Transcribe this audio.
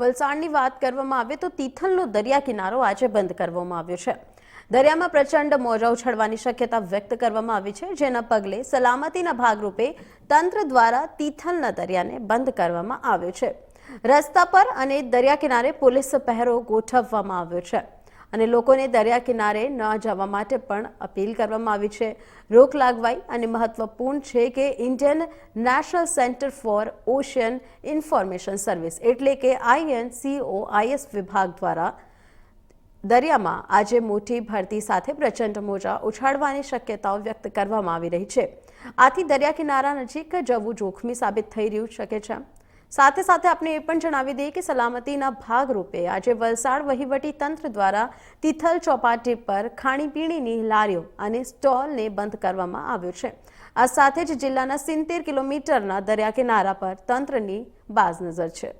વલસાડની વાત કરવામાં આવે તો તિથલનો દરિયા કિનારો આજે બંધ કરવામાં આવ્યો છે. દરિયામાં પ્રચંડ મોજા ઉછળવાની શક્યતા વ્યક્ત કરવામાં આવી છે, જેના પગલે સલામતીના ભાગરૂપે તંત્ર દ્વારા તિથલના દરિયાને બંધ કરવામાં આવ્યો છે. રસ્તા પર અને દરિયા કિનારે પોલીસ પહેરો ગોઠવવામાં આવ્યો છે. અને લોકોને દરિયા કિનારે ન જવા માટે પણ અપીલ કરવામાં આવી છે. રોક લાગવાઈ અને મહત્વપૂર્ણ છે કે Indian national centre for ocean information service એટલે કે આઈએનસીઓઆઈએસ વિભાગ દ્વારા દરિયામાં આજે મોટી ભરતી સાથે પ્રચંડ મોજા ઉછાળવાની શક્યતાઓ વ્યક્ત કરવામાં આવી રહી છે. આથી દરિયા કિનારા નજીક જવું જોખમી સાબિત થઈ રહ્યું શકે છે. સાથે સાથે આપણે એ પણ જણાવી દઈએ કે સલામતીના ભાગરૂપે આજે વલસાડ વહીવટી તંત્ર દ્વારા તિથલ ચોપાટી પર ખાણીપીણીની લારીઓ અને સ્ટોલને બંધ કરવામાં આવ્યો છે. આ સાથે જ જિલ્લાના સિત્તેર કિલોમીટરના દરિયા કિનારા પર તંત્રની બાજ નજર છે.